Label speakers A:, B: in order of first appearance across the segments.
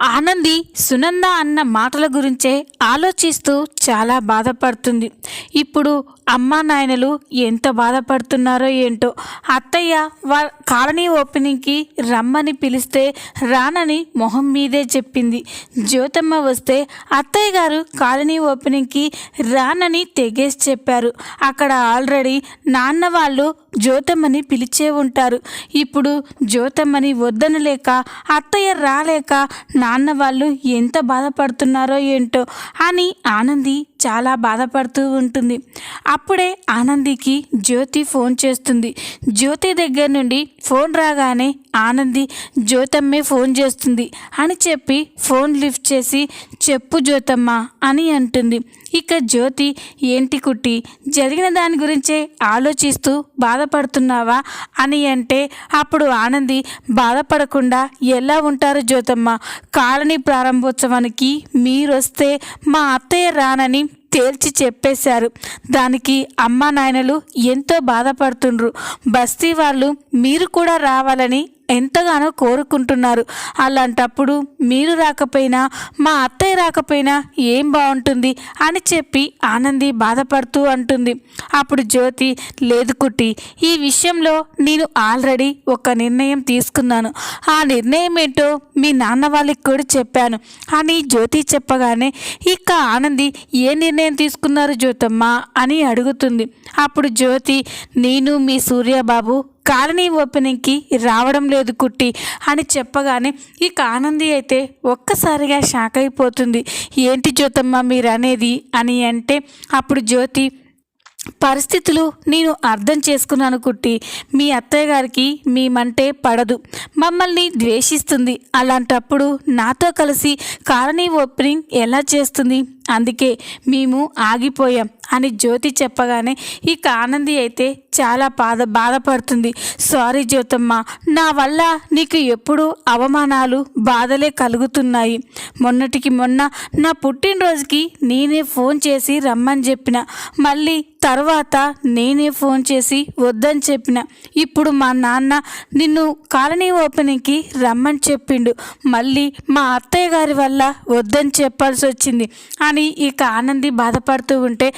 A: ఆనంది సునంద అన్న మాటల గురించే ఆలోచిస్తూ చాలా బాధపడుతుంది. ఇప్పుడు అమ్మా నాయనలు ఎంత బాధపడుతున్నారో ఏంటో. అత్తయ్య వా కాలనీ ఓపెనింగ్కి రమ్మని పిలిస్తే రానని మొహం మీదే చెప్పింది. జ్యోతమ్మ వస్తే అత్తయ్య గారు కాలనీ ఓపెనింగ్కి రానని తెగేసి చెప్పారు. అక్కడ ఆల్రెడీ నాన్న వాళ్ళు జ్యోతమ్మని పిలిచే ఉంటారు. ఇప్పుడు జ్యోతమ్మని వద్దనలేక అత్తయ్య రాలేక నాన్న వాళ్ళు ఎంత బాధపడుతున్నారో ఏంటో అని ఆనంది చాలా బాధపడుతూ ఉంటుంది. అప్పుడే ఆనందికి జ్యోతి ఫోన్ చేస్తుంది. జ్యోతి దగ్గర నుండి ఫోన్ రాగానే ఆనంది జ్యోతమ్మే ఫోన్ చేస్తుంది అని చెప్పి ఫోన్ లిఫ్ట్ చేసి చెప్పు జ్యోతమ్మ అని అంటుంది. ఇక జ్యోతి ఏంటి కుట్టి జరిగిన దాని గురించే ఆలోచిస్తూ బాధపడుతున్నావా? అని అంటే అప్పుడు ఆనంది బాధపడకుండా ఎలా ఉంటారు జ్యోతమ్మ? కాలనీ ప్రారంభోత్సవానికి మీరొస్తే మా అత్తయ్య రానని తేల్చి చెప్పేశారు. దానికి అమ్మ నాయనలు ఎంతో బాధపడుతుండ్రు. బస్తీ వాళ్ళు మీరు కూడా రావాలని ఎంతగానో కోరుకుంటున్నారు. అలాంటప్పుడు మీరు రాకపోయినా మా అత్తయ్య రాకపోయినా ఏం బాగుంటుంది అని చెప్పి ఆనంది బాధపడుతూ అంటుంది. అప్పుడు జ్యోతి లేదు కుట్టి ఈ విషయంలో నేను ఆల్రెడీ ఒక నిర్ణయం తీసుకున్నాను. ఆ నిర్ణయం ఏంటో మీ నాన్న వాళ్ళకి కూడా చెప్పాను అని జ్యోతి చెప్పగానే ఇక ఆనంది ఏ నిర్ణయం తీసుకున్నారు జ్యోతమ్మ? అని అడుగుతుంది. అప్పుడు జ్యోతి నేను మీ సూర్యబాబు కాలనీ ఓపెనింగ్కి రావడం లేదు కుట్టి అని చెప్పగానే ఇక ఆనంది అయితే ఒక్కసారిగా షాక్ అయిపోతుంది. ఏంటి జ్యోతమ్మ మీరు అనేది అని అంటే అప్పుడు జ్యోతి పరిస్థితులు నేను అర్థం చేసుకున్నాను కుట్టి. మీ అత్తయ్య గారికి మేమంటే పడదు. మమ్మల్ని ద్వేషిస్తుంది. అలాంటప్పుడు నాతో కలిసి కాలనీ ఓపెనింగ్ ఎలా చేస్తుంది? అందుకే మేము ఆగిపోయాం అని జ్యోతి చెప్పగానే ఇక ఆనంది అయితే చాలా బాధ బాధపడుతుంది. సారీ జ్యోతమ్మ నా వల్ల నీకు ఎప్పుడు అవమానాలు బాధలే కలుగుతున్నాయి. మొన్నటికి మొన్న నా పుట్టినరోజుకి నేనే ఫోన్ చేసి రమ్మని చెప్పిన. మళ్ళీ తర్వాత నేనే ఫోన్ చేసి వద్దని చెప్పిన. ఇప్పుడు మా నాన్న నిన్ను కాలనీ ఓపెనింగ్కి రమ్మని చెప్పిండు. మళ్ళీ మా అత్తయ్య గారి వల్ల వద్దని చెప్పాల్సి వచ్చింది అని ఇక ఆనంది బాధపడుతూ ఉంటే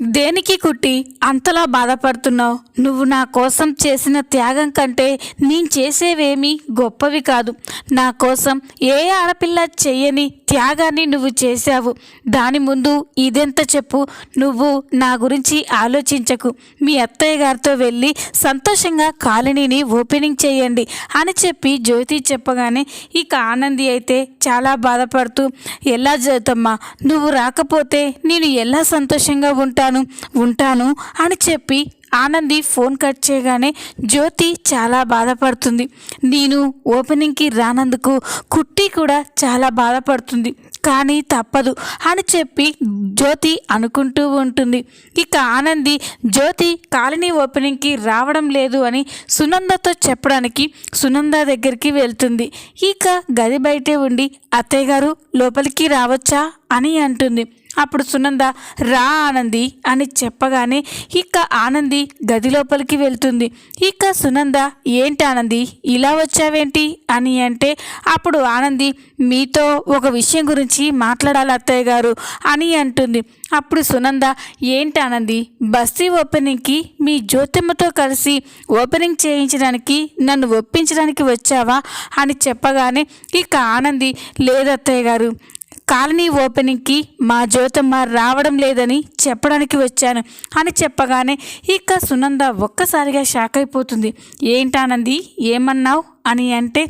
A: దేనికి కుట్టి అంతలా బాధపడుతున్నావు? నువ్వు నా కోసం చేసిన త్యాగం కంటే నేను చేసేవేమీ గొప్పవి కాదు. నా కోసం ఏ ఆడపిల్ల చెయ్యని త్యాగాన్ని నువ్వు చేశావు. దాని ముందు ఇదెంత చెప్పు? నువ్వు నా గురించి ఆలోచించకు. మీ అత్తయ్య గారితో వెళ్ళి సంతోషంగా కాలనీని ఓపెనింగ్ చేయండి అని చెప్పి జ్యోతి చెప్పగానే ఇక ఆనంది అయితే చాలా బాధపడుతూ ఎలా జ్యోతమ్మా? నువ్వు రాకపోతే నేను ఎలా సంతోషంగా ఉంటాను ఉంటాను అని చెప్పి ఆనంది ఫోన్ కట్ చేయగానే జ్యోతి చాలా బాధపడుతుంది. నేను ఓపెనింగ్కి రానందుకు కుట్టి కూడా చాలా బాధపడుతుంది. కానీ తప్పదు అని చెప్పి జ్యోతి అనుకుంటూ ఉంటుంది. ఇక ఆనంది జ్యోతి కాలనీ ఓపెనింగ్కి రావడం లేదు అని సునందతో చెప్పడానికి సునంద దగ్గరికి వెళ్తుంది. ఇక గది బయటే ఉండి అత్తయ్య గారు లోపలికి రావచ్చా? అని అంటుంది. అప్పుడు సునంద రా ఆనంది అని చెప్పగానే ఇక ఆనంది గది లోపలికి వెళ్తుంది. ఇక సునంద ఏంటి ఆనంది ఇలా వచ్చావేంటి? అని అంటే అప్పుడు ఆనంది మీతో ఒక విషయం గురించి మాట్లాడాలి అత్తయ్య గారు అని అంటుంది. అప్పుడు సునంద ఏంటి ఆనంది బస్తీ ఓపెనింగ్కి మీ జ్యోతిమ్మతో కలిసి ఓపెనింగ్ చేయించడానికి నన్ను ఒప్పించడానికి వచ్చావా? అని చెప్పగానే ఇక ఆనంది లేదత్తయ్య గారు కాలనీ ఓపెనింగ్కి మా జ్యోతమ్మ రావడం లేదని చెప్పడానికి వచ్చాను. అని చెప్పగానే ఇక సునంద ఒక్కసారిగా షాక్ అయిపోతుంది. ఏంటానంది ఏమన్నావు? అని అంటే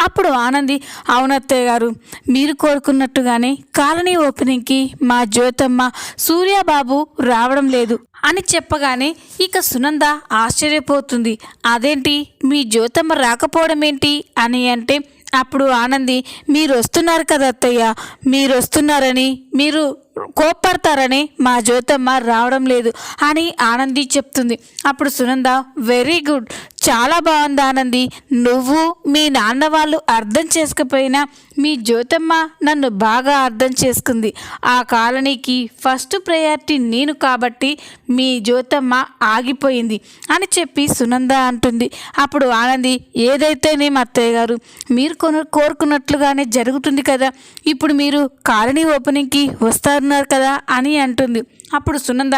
A: అప్పుడు ఆనంది అవునత్తయ్య గారు మీరు కోరుకున్నట్టుగానే కాలనీ ఓపెనింగ్కి మా జ్యోతమ్మ సూర్యబాబు రావడం లేదు అని చెప్పగానే ఇక సునంద ఆశ్చర్యపోతుంది. అదేంటి? మీ జ్యోతమ్మ రాకపోవడం ఏంటి అని అంటే అప్పుడు ఆనంది మీరు వస్తున్నారు కదా అత్తయ్య? మీరు వస్తున్నారని మీరు కోప్పడతారని మా జ్యోతమ్మ రావడం లేదు అని ఆనంది చెప్తుంది. అప్పుడు సునంద వెరీ గుడ్. చాలా బాగుంది ఆనంది. నువ్వు మీ నాన్న వాళ్ళు అర్థం చేసుకపోయినా మీ జ్యోతమ్మ నన్ను బాగా అర్థం చేసుకుంది. ఆ కాలనీకి ఫస్ట్ ప్రయారిటీ నేను కాబట్టి మీ జ్యోతమ్మ ఆగిపోయింది అని చెప్పి సునంద అంటుంది. అప్పుడు ఆనంది ఏదైతేనే అత్తయ్య గారు మీరు కొను కోరుకున్నట్లుగానే జరుగుతుంది కదా. ఇప్పుడు మీరు కాలనీ ఓపెనింగ్కి వస్తారు అంటున్నారు కదా అని అంటుంది. అప్పుడు సునంద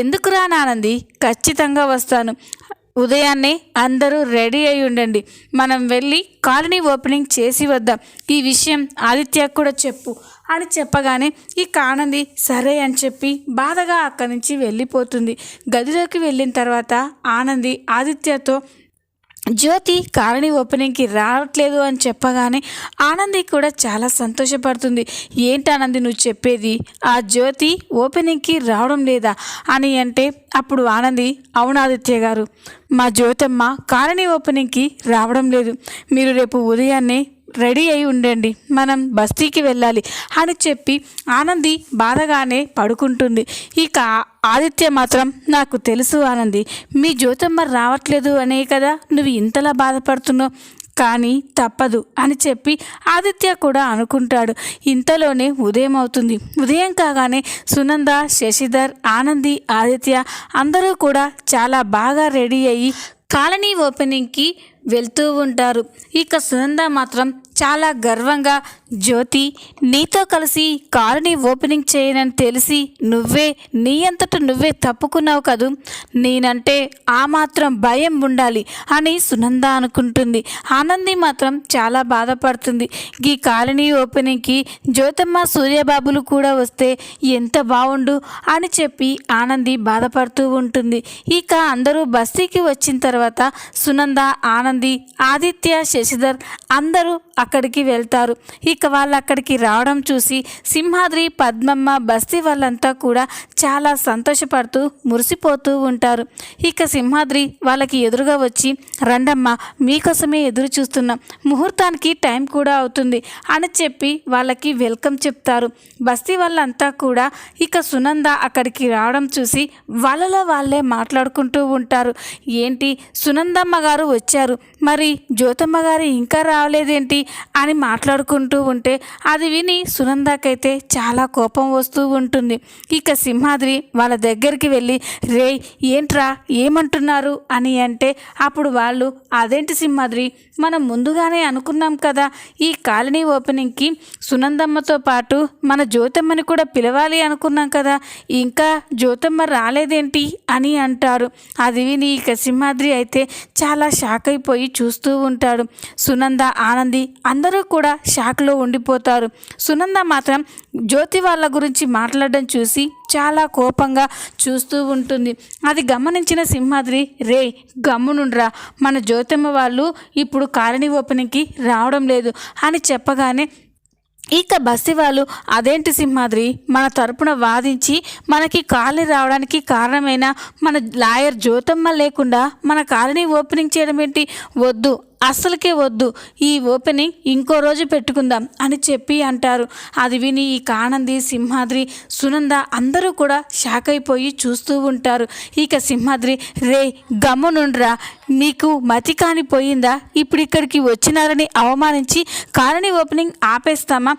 A: ఎందుకు రానానంది ఖచ్చితంగా వస్తాను. ఉదయాన్నే అందరూ రెడీ అయి ఉండండి. మనం వెళ్ళి కాలనీ ఓపెనింగ్ చేసి వద్దాం. ఈ విషయం ఆదిత్య కూడా చెప్పు అని చెప్పగానే ఈ కానంది సరే అని చెప్పి బాధగా అక్కడి నుంచి వెళ్ళిపోతుంది. గదిలోకి వెళ్ళిన తర్వాత ఆనంది ఆదిత్యతో జ్యోతి కాలనీ ఓపెనింగ్కి రావట్లేదు అని చెప్పగానే ఆనంది కూడా చాలా సంతోషపడుతుంది. ఏంటి ఆనంది నువ్వు చెప్పేది? ఆ జ్యోతి ఓపెనింగ్కి రావడం లేదా? అని అంటే అప్పుడు ఆనంది అవునాదిత్య గారు. మా జ్యోతమ్మ కాలనీ ఓపెనింగ్కి రావడం లేదు. మీరు రేపు ఉదయాన్నే రెడీ అయి ఉండండి. మనం బస్తీకి వెళ్ళాలి అని చెప్పి ఆనంది బాధగానే పడుకుంటుంది. ఇక ఆదిత్య మాత్రం నాకు తెలుసు ఆనంది మీ జ్యోతమ్మ రావట్లేదు అనే కదా నువ్వు ఇంతలా బాధపడుతున్నావు. కానీ తప్పదు అని చెప్పి ఆదిత్య కూడా అనుకుంటాడు. ఇంతలోనే ఉదయం అవుతుంది. ఉదయం కాగానే సునంద శశిధర్ ఆనంది ఆదిత్య అందరూ కూడా చాలా బాగా రెడీ అయ్యి కాలనీ ఓపెనింగ్కి వెళ్తూ ఉంటారు. ఇక సునంద మాత్రం చాలా గర్వంగా జ్యోతి నీతో కలిసి కాలనీ ఓపెనింగ్ చేయనని తెలిసి నువ్వే నీ అంతట నువ్వే తప్పుకున్నావు కదూ? నేనంటే ఆ మాత్రం భయం ఉండాలి అని సునంద అనుకుంటుంది. ఆనంది మాత్రం చాలా బాధపడుతుంది. ఈ కాలనీ ఓపెనింగ్కి జ్యోతమ్మ సూర్యబాబులు కూడా వస్తే ఎంత బాగుండు అని చెప్పి ఆనంది బాధపడుతూ ఉంటుంది. ఇక అందరూ బస్తీకి వచ్చిన తర్వాత సునంద ఆనంది ఆదిత్య శశిధర్ అందరూ అక్కడికి వెళ్తారు. ఇక వాళ్ళు అక్కడికి రావడం చూసి సింహాద్రి పద్మమ్మ బస్తీ వాళ్ళంతా కూడా చాలా సంతోషపడుతూ మురిసిపోతూ ఉంటారు. ఇక సింహాద్రి వాళ్ళకి ఎదురుగా వచ్చి రండమ్మ మీకోసమే ఎదురు చూస్తున్నాం. ముహూర్తానికి టైం కూడా అవుతుంది అని చెప్పి వాళ్ళకి వెల్కమ్ చెప్తారు. బస్తీ వాళ్ళంతా కూడా ఇక సునంద అక్కడికి రావడం చూసి వాళ్ళలో వాళ్ళే మాట్లాడుకుంటూ ఉంటారు. ఏంటి సునందమ్మ గారు వచ్చారు. మరి జ్యోతమ్మ గారు ఇంకా రావలేదేంటి అని మాట్లాడుకుంటూ ఉంటే అది విని సునందాకైతే చాలా కోపం వస్తూ ఉంటుంది. ఇక సింహాద్రి వాళ్ళ దగ్గరికి వెళ్ళి రే ఏంట్రా? ఏమంటున్నారు? అని అంటే అప్పుడు వాళ్ళు అదేంటి సింహాద్రి? మనం ముందుగానే అనుకున్నాం కదా ఈ కాలనీ ఓపెనింగ్కి సునందమ్మతో పాటు మన జ్యోతమ్మని కూడా పిలవాలి అనుకున్నాం కదా ఇంకా జ్యోతమ్మ రాలేదేంటి? అని అంటారు. అది విని ఇక సింహాద్రి అయితే చాలా షాక్ అయిపోయి చూస్తూ ఉంటాడు. సునంద ఆనంది అందరూ కూడా షాక్లో ఉండిపోతారు. సునంద మాత్రం జ్యోతి వాళ్ళ గురించి మాట్లాడడం చూసి చాలా కోపంగా చూస్తూ ఉంటుంది. అది గమనించిన సింహాద్రి రే గమ్మునుండ్రా. మన జ్యోతమ్మ వాళ్ళు ఇప్పుడు కాలనీ ఓపెనింగ్కి రావడం లేదు అని చెప్పగానే ఇక బస్సి వాళ్ళు అదేంటి సింహాద్రి? మన తరపున వాదించి మనకి కాలనీ రావడానికి కారణమైన మన లాయర్ జ్యోతమ్మ లేకుండా మన కాలనీ ఓపెనింగ్ చేయడం ఏంటి? వద్దు. అస్సలకే వద్దు. ఈ ఓపెనింగ్ ఇంకో రోజు పెట్టుకుందాం అని చెప్పి అంటారు. అది విని ఈ కానంది సింహాద్రి సునంద అందరూ కూడా షాక్ అయిపోయి చూస్తూ ఉంటారు. ఇక సింహాద్రి రే గమ్మునుండ్రా. నీకు మతి కానిపోయిందా? ఇప్పుడు ఇక్కడికి వచ్చినారని అవమానించి కాలనీ ఓపెనింగ్ ఆపేస్తామా?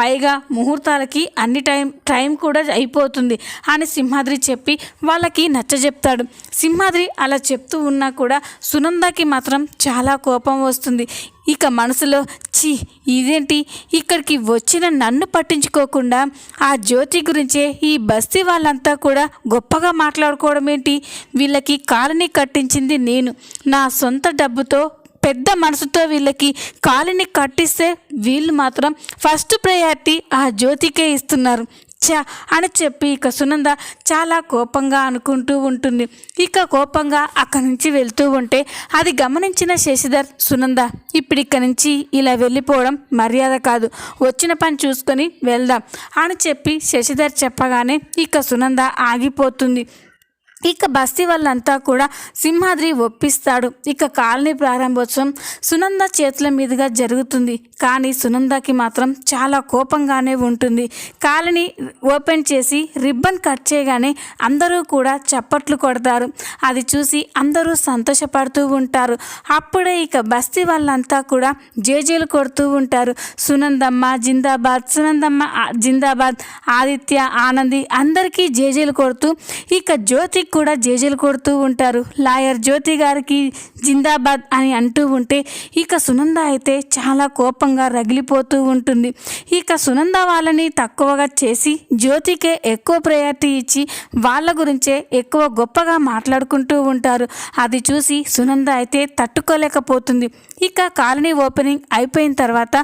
A: పైగా ముహూర్తాలకి అన్ని టైం టైం కూడా అయిపోతుంది అని సింహాద్రి చెప్పి వాళ్ళకి నచ్చజెప్తాడు. సింహాద్రి అలా చెప్తూ ఉన్నా కూడా సునందకి మాత్రం చాలా కోపం వస్తుంది. ఇక మనసులో చి ఇదేంటి? ఇక్కడికి వచ్చిన నన్ను పట్టించుకోకుండా ఆ జ్యోతి గురించే ఈ బస్తీ వాళ్ళంతా కూడా గొప్పగా మాట్లాడుకోవడం ఏంటి? వీళ్ళకి కాలనీ కట్టించింది నేను. నా సొంత డబ్బుతో పెద్ద మనసుతో వీళ్ళకి కాలనీ కట్టిస్తే వీళ్ళు మాత్రం ఫస్ట్ ప్రయారిటీ ఆ జ్యోతికే ఇస్తున్నారు. ఛా అని చెప్పి ఇక సునంద చాలా కోపంగా అనుకుంటూ ఉంటుంది. ఇక కోపంగా అక్కడి నుంచి వెళ్తూ ఉంటే అది గమనించిన శశిధర్ సునంద ఇప్పుడు ఇక్కడి నుంచి ఇలా వెళ్ళిపోవడం మర్యాద కాదు. వచ్చిన పని చూసుకొని వెళ్దాం అని చెప్పి శశిధర్ చెప్పగానే ఇక సునంద ఆగిపోతుంది. ఇక బస్తీ వాళ్ళంతా కూడా సింహాద్రి ఒప్పిస్తాడు. ఇక కాలనీ ప్రారంభోత్సవం సునంద చేతుల మీదుగా జరుగుతుంది. కానీ సునందకి మాత్రం చాలా కోపంగానే ఉంటుంది. కాలనీ ఓపెన్ చేసి రిబ్బన్ కట్ చేయగానే అందరూ కూడా చప్పట్లు కొడతారు. అది చూసి అందరూ సంతోషపడుతూ ఉంటారు. అప్పుడే ఇక బస్తీ వాళ్ళంతా కూడా జేజేలు కొడుతూ ఉంటారు. సునందమ్మ జిందాబాద్ సునందమ్మ జిందాబాద్ ఆదిత్య ఆనంది అందరికీ జేజేలు కొడుతూ ఇక జ్యోతి కూడా జేజేలు కొడుతూ ఉంటారు. లాయర్ జ్యోతి గారికి జిందాబాద్ అని అంటూ ఉంటే ఇక సునంద అయితే చాలా కోపంగా రగిలిపోతూ ఉంటుంది. ఇక సునంద వాళ్ళని తక్కువగా చేసి జ్యోతికే ఎక్కువ ప్రయారిటీ ఇచ్చి వాళ్ళ గురించే ఎక్కువ గొప్పగా మాట్లాడుకుంటూ ఉంటారు. అది చూసి సునంద అయితే తట్టుకోలేకపోతుంది. ఇక కాలనీ ఓపెనింగ్ అయిపోయిన తర్వాత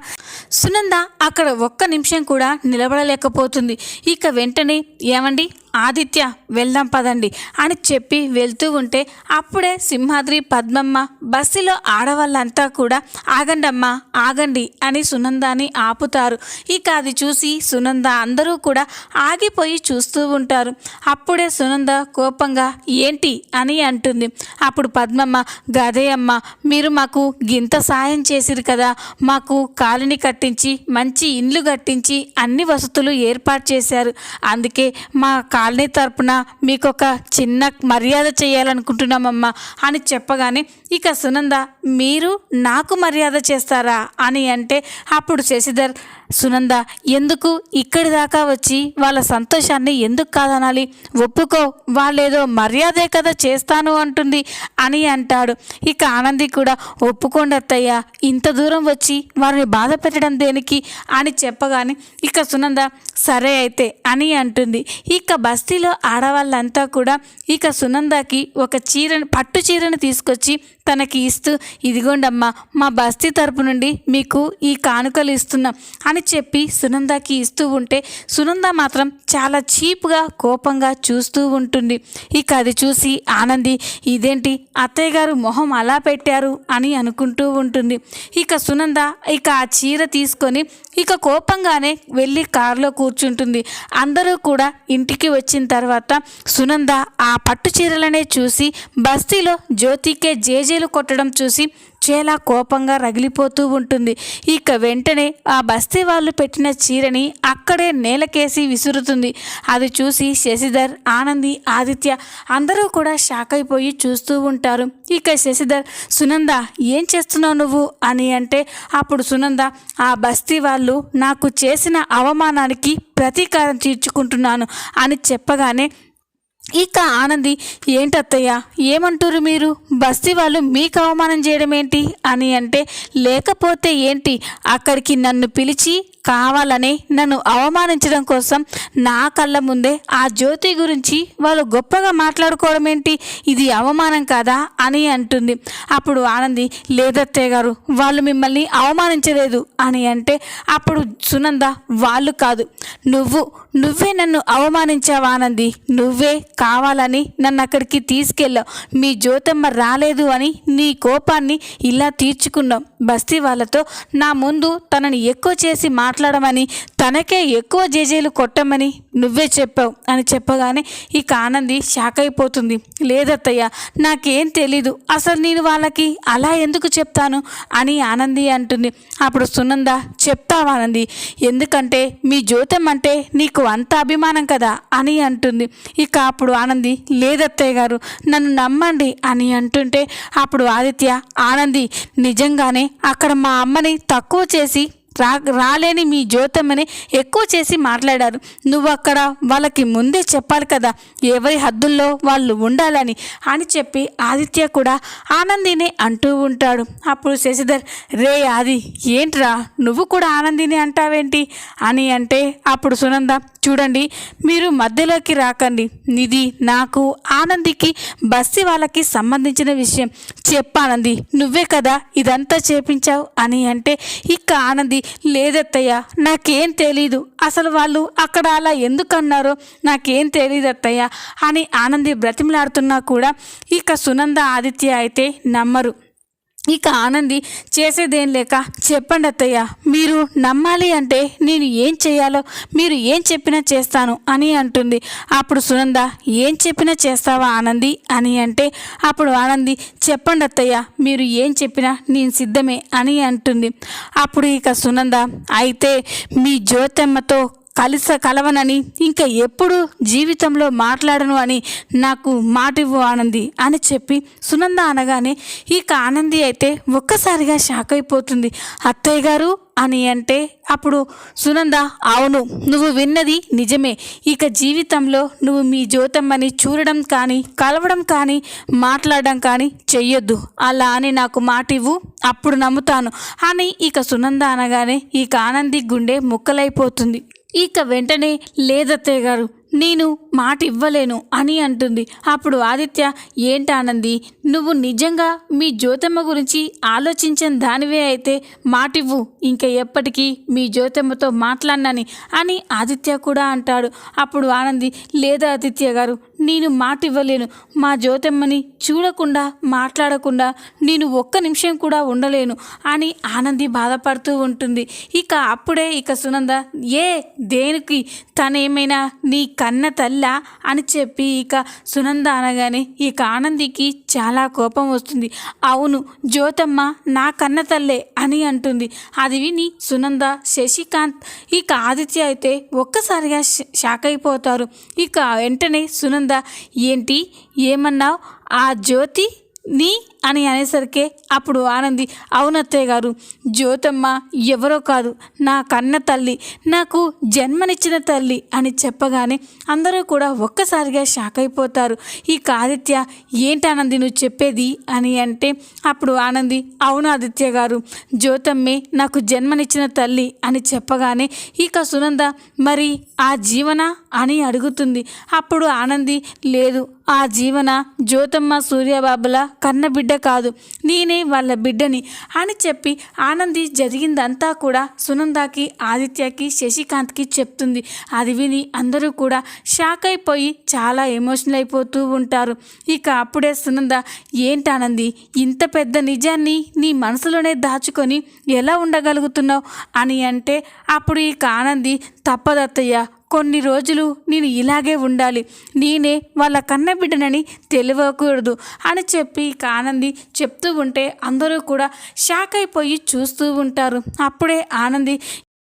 A: సునంద అక్కడ ఒక్క నిమిషం కూడా నిలబడలేకపోతుంది. ఇక వెంటనే ఏమండి? ఆదిత్య వెళ్దాం పదండి అని చెప్పి వెళ్తూ ఉంటే అప్పుడే సింహాద్రి పద్మమ్మ బస్సులో ఆడవాళ్ళంతా కూడా ఆగండమ్మా ఆగండి అని సునందాని ఆపుతారు. ఇక అది చూసి సునంద అందరూ కూడా ఆగిపోయి చూస్తూ ఉంటారు. అప్పుడే సునంద కోపంగా ఏంటి? అని అంటుంది. అప్పుడు పద్మమ్మ గదే అమ్మ మీరు మాకు గింత ఇంత సాయం చేసిరు కదా మాకు కాలనీ కట్టించి మంచి ఇండ్లు కట్టించి అన్ని వసతులు ఏర్పాటు చేశారు. అందుకే మా కాలనీ తరపున మీకు ఒక చిన్న మర్యాద చేయాలనుకుంటున్నామమ్మా అని చెప్పగానే ఇక సునంద మీరు నాకు మర్యాద చేస్తారా? అని అంటే అప్పుడు శశిధర్ సునంద ఎందుకు ఇక్కడి దాకా వచ్చి వాళ్ళ సంతోషాన్ని ఎందుకు కాదనాలి? ఒప్పుకో వాళ్ళేదో మర్యాదే కదా చేస్తాను అంటుంది అని అంటాడు. ఇక ఆనంది కూడా ఒప్పుకోండి అత్తయ్య ఇంత దూరం వచ్చి వారిని బాధ పెట్టడం దేనికి అని చెప్పగానే ఇక సునంద సరే అయితే అని అంటుంది. ఇక బస్తీలో ఆడవాళ్ళంతా కూడా ఇక సునందకి ఒక చీరను పట్టు చీరను తీసుకొచ్చి తనకి ఇస్తూ ఇదిగోండమ్మా మా బస్తీ తరపు నుండి మీకు ఈ కానుకలు ఇస్తున్నాం అని చెప్పి సునందకి ఇస్తూ ఉంటే సునంద మాత్రం చాలా చీప్గా కోపంగా చూస్తూ ఉంటుంది. ఇక అది చూసి ఆనంది ఇదేంటి? అత్తయ్య గారు మొహం అలా పెట్టారు? అని అనుకుంటూ ఉంటుంది. ఇక సునంద ఇక ఆ చీర తీసుకొని ఇక కోపంగానే వెళ్ళి కారులో కూర్చుంటుంది. అందరూ కూడా ఇంటికి వచ్చిన తర్వాత సునంద ఆ పట్టు చీరలనే చూసి బస్తీలో జ్యోతికే జేజేలు కొట్టడం చూసి చాలా కోపంగా రగిలిపోతూ ఉంటుంది. ఇక వెంటనే ఆ బస్తీ వాళ్ళు పెట్టిన చీరని అక్కడే నేలకేసి విసురుతుంది. అది చూసి శశిధర్ ఆనంది ఆదిత్య అందరూ కూడా షాక్ అయిపోయి చూస్తూ ఉంటారు. ఇక శశిధర్ సునంద ఏం చేస్తున్నావు నువ్వు? అని అంటే అప్పుడు సునంద ఆ బస్తీ వాళ్ళు నాకు చేసిన అవమానానికి ప్రతీకారం తీర్చుకుంటున్నాను అని చెప్పగానే ఇక ఆనంది ఏంటత్తయ్య ఏమంటారు మీరు? బస్తీ వాళ్ళు మీకు అవమానం చేయడం ఏంటి అని అంటే లేకపోతే ఏంటి? అక్కడికి నన్ను పిలిచి కావాలని నన్ను అవమానించడం కోసం నా కళ్ళ ముందే ఆ జ్యోతి గురించి వాళ్ళు గొప్పగా మాట్లాడుకోవడం ఏంటి? ఇది అవమానం కాదా? అని అంటుంది. అప్పుడు ఆనంది లేదత్తయ్య గారు వాళ్ళు మిమ్మల్ని అవమానించలేదు అని అంటే అప్పుడు సునంద వాళ్ళు కాదు. నువ్వు నువ్వే నన్ను అవమానించావు ఆనంది? నువ్వే కావాలని నన్ను అక్కడికి తీసుకెళ్ళావు. మీ జ్యోతమ్మ రాలేదు అని నీ కోపాన్ని ఇలా తీర్చుకున్నావు. బస్తీ వాళ్ళతో నా ముందు తనని ఎక్కువ చేసి మాట్లాడమని తనకే ఎక్కువ జేజేలు కొట్టమని నువ్వే చెప్పావు అని చెప్పగానే ఇక ఆనంది షాక్ అయిపోతుంది. లేదత్తయ్య నాకేం తెలీదు. అసలు నేను వాళ్ళకి అలా ఎందుకు చెప్తాను అని ఆనంది అంటుంది. అప్పుడు సునంద చెప్తావు ఆనంది? ఎందుకంటే మీ జ్యోతం అంటే నీకు అంత అభిమానం కదా అని అంటుంది. ఇక అప్పుడు ఆనంది లేదత్తయ్య గారు నన్ను నమ్మండి అని అంటుంటే అప్పుడు ఆదిత్య ఆనంది నిజంగానే అక్కడ మా అమ్మని తక్కువ చేసి రా రాలేని మీ జ్యోతమని ఎక్కువ చేసి మాట్లాడారు. నువ్వు అక్కడ వాళ్ళకి ముందే చెప్పాలి కదా ఎవరి హద్దుల్లో వాళ్ళు ఉండాలని అని చెప్పి ఆదిత్య కూడా ఆనందిని అంటూ ఉంటాడు. అప్పుడు శశిధర్ రే ఆది ఏంట్రా నువ్వు కూడా ఆనందిని అంటావేంటి? అని అంటే అప్పుడు సునంద చూడండి మీరు మధ్యలోకి రాకండి. ఇది నాకు ఆనందికి బస్సి వాళ్ళకి సంబంధించిన విషయం చెప్పానంది. నువ్వే కదా ఇదంతా చేపించావు అని అంటే ఇక ఆనంది లేదత్తయ్య నాకేం తెలీదు. అసలు వాళ్ళు అక్కడ అలా ఎందుకు అన్నారో నాకేం తెలియదు అత్తయ్య అని ఆనంది బ్రతిమలాడుతున్నా కూడా ఇక సునంద ఆదిత్య అయితే నమ్మరు. ఇక ఆనంది చేసేదేం లేక చెప్పండి అత్తయ్య మీరు నమ్మాలి అంటే నేను ఏం చేయాలో మీరు ఏం చెప్పినా చేస్తాను అని అంటుంది. అప్పుడు సునంద ఏం చెప్పినా చేస్తావా ఆనంది? అని అంటే అప్పుడు ఆనంది చెప్పండి అత్తయ్య మీరు ఏం చెప్పినా నేను సిద్ధమే అని అంటుంది. అప్పుడు ఇక సునంద అయితే మీ జ్యోతమ్మతో కలిస కలవనని ఇంకా ఎప్పుడు జీవితంలో మాట్లాడను అని నాకు మాటివ్వు ఆనంది అని చెప్పి సునంద అనగానే ఇక ఆనంది అయితే ఒక్కసారిగా షాక్ అయిపోతుంది. అత్తయ్య గారు అని అంటే అప్పుడు సునంద అవును నువ్వు విన్నది నిజమే. ఇక జీవితంలో నువ్వు మీ జ్యోతమ్మని చూడడం కానీ కలవడం కానీ మాట్లాడడం కానీ చెయ్యొద్దు. అలా అని నాకు మాటివ్వు అప్పుడు నమ్ముతాను అని ఇక సునంద అనగానే ఇక ఆనంది గుండె ముక్కలైపోతుంది. ఇక వెంటనే లేదత్తయ్య గారు నేను మాట ఇవ్వలేను అని అంటుంది. అప్పుడు ఆదిత్య ఏంటానంది నువ్వు నిజంగా మీ జ్యోతమ్మ గురించి ఆలోచించిన దానివే అయితే మాటివ్వు. ఇంకా ఎప్పటికీ మీ జ్యోతమ్మతో మాట్లాడినని అని ఆదిత్య కూడా అంటాడు. అప్పుడు ఆనంది లేదా ఆదిత్య గారు నేను మాట ఇవ్వలేను మా జ్యోతమ్మని చూడకుండా మాట్లాడకుండా నేను ఒక్క నిమిషం కూడా ఉండలేను అని ఆనంది బాధపడుతూ ఉంటుంది. ఇక అప్పుడే ఇక సునంద ఏ దేనికి? తనేమైనా నీ కన్న తల్లా? అని చెప్పి ఇక సునంద అనగానే ఇక ఆనందికి చాలా కోపం వస్తుంది. అవును జ్యోతమ్మ నా కన్న తల్లే అని అంటుంది. అది విని సునంద శశికాంత్ ఇక ఆదిత్య అయితే ఒక్కసారిగా షాక్ అయిపోతారు ఇక వెంటనే సునంద ఏంటి? ఏమన్నావు? ఆ జ్యోతి నీ అని అనేసరికి అప్పుడు ఆనంది అవునత్తయ్య గారు జ్యోతమ్మ ఎవరో కాదు నా కన్న తల్లి నాకు జన్మనిచ్చిన తల్లి అని చెప్పగానే అందరూ కూడా ఒక్కసారిగా షాక్ అయిపోతారు. ఈ ఆదిత్య ఏంటి ఆనంది నువ్వు చెప్పేది? అని అంటే అప్పుడు ఆనంది అవును ఆదిత్య గారు జ్యోతమ్మే నాకు జన్మనిచ్చిన తల్లి అని చెప్పగానే ఇక సునంద మరి ఆ జీవన? అని అడుగుతుంది. అప్పుడు ఆనంది లేదు ఆ జీవన? జ్యోతమ్మ సూర్యబాబుల కన్నబిడ్డ కాదు. నేనే వాళ్ళ బిడ్డని అని చెప్పి ఆనంది జరిగిందంతా కూడా సునందాకి ఆదిత్యకి శశికాంత్కి చెప్తుంది. అది విని అందరూ కూడా షాక్ అయిపోయి చాలా ఎమోషనల్ అయిపోతూ ఉంటారు. ఇక అప్పుడే సునంద ఏంటి ఇంత పెద్ద నిజాన్ని నీ మనసులోనే దాచుకొని ఎలా ఉండగలుగుతున్నావు? అని అంటే అప్పుడు ఇక ఆనంది తప్పదత్తయ్య కొన్ని రోజులు నేను ఇలాగే ఉండాలి. నేనే వాళ్ళ కన్న బిడ్డనని తెలియకూడదు అని చెప్పి ఆనంది చెప్తూ ఉంటే అందరూ కూడా షాక్ అయిపోయి చూస్తూ ఉంటారు. అప్పుడే ఆనంది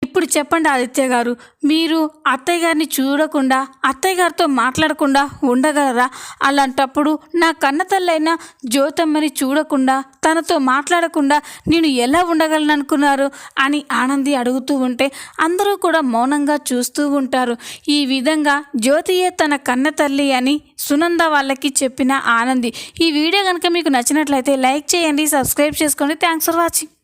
A: ఇప్పుడు చెప్పండి ఆదిత్య గారు మీరు అత్తయ్య గారిని చూడకుండా అత్తయ్య గారితో మాట్లాడకుండా ఉండగలరా? అలాంటప్పుడు నా కన్న తల్లైన జ్యోతమ్మని చూడకుండా తనతో మాట్లాడకుండా నేను ఎలా ఉండగలను అనుకున్నారు అని ఆనంది అడుగుతూ ఉంటే అందరూ కూడా మౌనంగా చూస్తూ ఉంటారు. ఈ విధంగా జ్యోతియే తన కన్న తల్లి అని సునంద వాళ్ళకి చెప్పిన ఆనంది. ఈ వీడియో కనుక మీకు నచ్చినట్లయితే లైక్ చేయండి సబ్స్క్రైబ్ చేసుకోండి. Thanks for watching